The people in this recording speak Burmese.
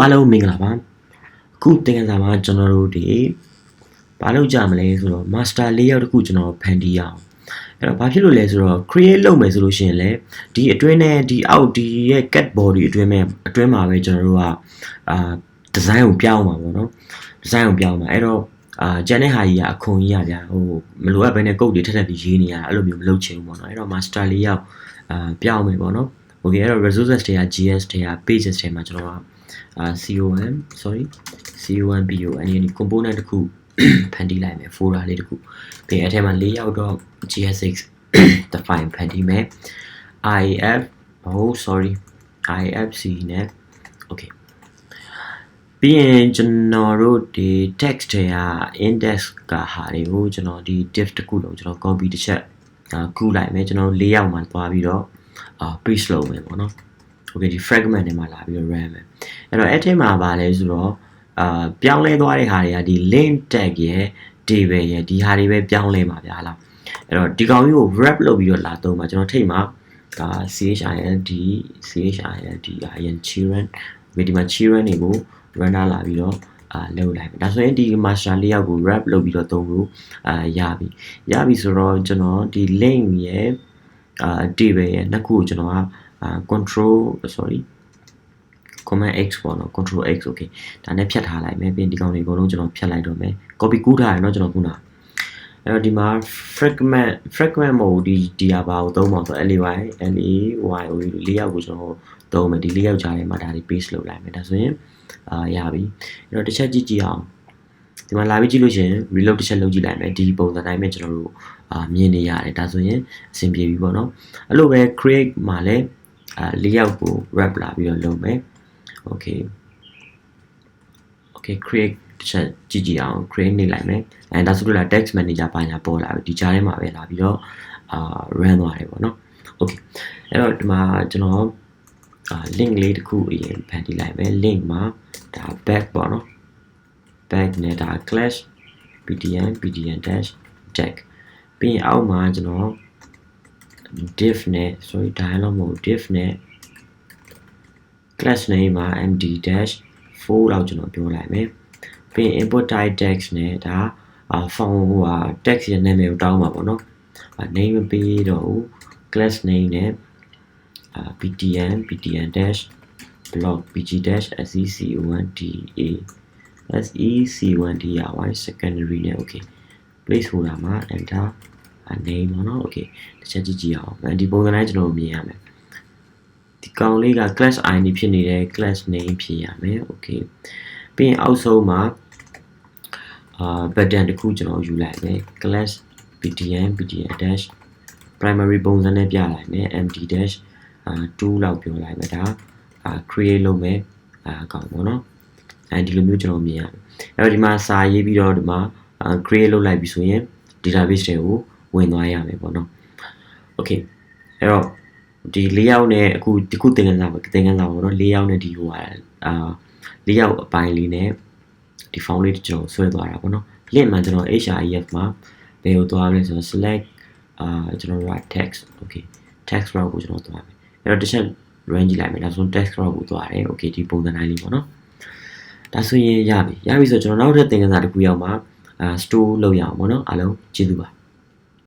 အားလုံးမင်္ဂလာပါအခုသင်ခန်းစာမှာကျွန်တော်တို့ဒီဘာလုပ်ကြမလဲဆိုတော့ master layout တစ်ခုကျွန်တော်ဖန်တီးရအောင်အဲ့တော့ဘာဖြစ်လို့လဲဆိုတော့ create လုပ်မယ်ဆိုလို့ရှိရင်လည်းဒီအတွင်းနဲ့ဒီအောက်ဒီရဲ့ cat body အတွင်းမဲ့အတွင်းမှာပဲကျွန်တော်တို့ကအာ design ကိုပြောင်းမှာပေါ့နော် design ကိုပြောင်းမှာအဲ့တော့အာကျန်တဲ့ဟာကြီးကအခွန်ကြီးရဗျာဟိုမလိုအပ်ဘဲနဲ့ကုတ်တွေထက်ထက်ပြီးရေးနေရတာအဲ့လိုမျိုးမလုပ်ချင်ဘူးပေါ့နော်အဲ့တော့ master layout အာပြောင်းမယ်ပေါ့နော် okay အဲ့တော့ resources တွေက GS တွေက pages တွေမှာကျွန်တော်ကအာ COM sorry COM BO အနေနဲ့ component တစ်ခု ဖန်တီးလိုက်မယ် folder လေးတစ်ခုပြီးအဲ့ထဲမှာ layout တော့ GS6 define ဖန်တီးမယ် IF oh sorry IFC နဲ့ okay ပြီးရင်ကျွန်တော်တို့ဒီ text တွေက index ကဟာတွေကိုကျွန်တော်ဒီ div တစ်ခုလုံးကျွန်တော် copy တစ်ချက်အာကူးလိုက်မယ်ကျွန်တော်၄ရောက်မှသွားပြီးတော့ အာ paste လုပ်မယ်ပေါ့နော် okay ဒီ fragment တွေမှာလာပြီးတော့ run မယ်အဲ့တော့အဲ့ထဲမှာပါလဲဆိုတော့အာပြောင်းလဲသွားတဲ့ဟာတွေကဒီ link tag ရဲ့ table ရဲ့ဒီဟာတွေပဲပြောင်းလဲမှာဗျာလားအဲ့တော့ဒီကောင်ကြီးကို wrap လုပ်ပြီးတော့လာတော့မှာကျွန်တော်ထိတ်မှာဒါ child child in children ဒီမှာ children တွေကို runner လာပြီးတော့အာလုပ်လိုက်မယ်ဒါဆိုရင်ဒီ master layout ကို wrap လုပ်ပြီးတော့သုံးလို့အာရပြီရပြီဆိုတော့ကျွန်တော်ဒီ link ရဲ့ အာ table ရဲ့နှစ်ခုကိုကျွန်တော်ကအာ control sorry command x ပေါ့နော် control x okay ဒါနဲ့ဖြတ်ထားလိုက်မယ်ပြီးရင်ဒီကောင်တွေအကုန်လုံးကျွန်တော်ဖြတ်လိုက်တော့မယ် copy ကူးထားရเนาะကျွန်တော်ခုနအဲ့တော့ဒီမှာ fragment fragment mode ဒီဒီဟာဘာကိုသုံးပါဆို lay lay o လေးယောက်ကိုကျွန်တော်သုံးမယ်ဒီလေးယောက်ကြားထဲမှာဒါတွေ paste လုပ်လိုက်မယ်ဒါဆိုရင်အာရပြီအဲ့တော့တစ်ချက်ကြည့်ကြည့်အောင် ဒီမှာလာပြီးကြည့်လို့ရှိရင် reload တစ်ချက်လုပ်ကြည့်လိုက်မယ်ဒီပုံစံတိုင်းပဲကျွန်တော်တို့အာမြင်နေရတယ်ဒါဆိုရင်အဆင်ပြေပြီပေါ့နော်အဲ့လိုပဲ create မှာလည်းအာလေးယောက်ကို wrap လာပြီးတော့လုပ်မယ် okay okay create တစ်ချက်ကြည့်ကြည့်အောင် create နေလိုက်မယ်အဲဒါဆိုလို့လာ text manager ပါညာပေါ်လာပြီဒီကြားထဲမှာပဲလာပြီးတော့အာ run သွားတယ်ပေါ့နော် okay အဲ့တော့ဒီမှာကျွန်တော်အာ link လေးတစ်ခုအရင်ဖန်တီးလိုက်မယ် link မှာဒါ back ပေါ့နော် back နဲ့ဒါ clash pdn pdn dash tag ပြီးရင်အောက်မှာကျွန်တော် div နဲ့ sorry dialog mode div နဲ့ class name မှာ md dash 4လောက်ကျွန်တော်ပြောလိုက်မယ်ပြီးရင် import type text နဲ့ဒါအာ font ဟိုဟာ text ရဲ့နာမည်ကိုတောင်းပါပေါ့နော်အာ name မပေးတော့ဘူး class name နဲ့အာ ptn ptn dash blog pg dash sec1da sec1dy secondary နဲ့ okay place holder မှာ enter name ပေါ့နော် okay တစ်ချက်ကြည့်ကြည့်အောင်ဒီပုံစံတိုင်းကျွန်တော်မြင်ရမယ်ဒီကောင်လေးက class id ဖြစ်နေတယ် class name ဖြစ်ရမယ် okay ပြီးရင်အောက်ဆုံးမှာအာ button တစ်ခုကျွန်တော်ယူလိုက်မယ် class ptn ptn dash primary ပုံစံနဲ့ပြလိုက်မယ် md dash အာ2လောက်ပြောလိုက်မယ်ဒါအာ create လုပ်မယ်အာအကောင်ပေါ့နော် အဲဒီလိုမျိုးကျွန်တော်မြင်ရမယ်အဲ့တော့ဒီမှာစာရေးပြီးတော့ဒီမှာအာ create လုပ်လိုက်ပြီဆိုရင် database တွေကိုဝင်သွားရမယ်ပေါ့နော် okay အဲ့တော့ဒီ၄ယောက်နဲ့အခုဒီခုသင်ခန်းစာသင်ခန်းစာပေါ့နော်၄ယောက်နဲ့ဒီဟိုဟာအာ၄ယောက်အပိုင်းလေးနဲ့ဒီ font လေးကျွန်တော်ဆွဲသွားတာပေါ့နော် link မှာကျွန်တော် href မှာဘယ်ကိုသွားမလဲဆိုတော့ select အာကျွန်တော် right text okay text row ကိုကျွန်တော်သွားမယ်အဲ့တော့တစ်ချက် range ကြည့်လိုက်မယ်ဒါဆို text row ကိုသွားတယ် okay ဒီပုံစံတိုင်းလေးပေါ့နော် ဒါဆိုရင်ရပြီရပြီဆိုတော့ကျွန်တော်နောက်ထပ်သင်ခန်းစာတစ်ခုရောက်မှာအာ store လုပ်ရအောင်ပေါ့နော်အားလုံးကျေးဇူးပါ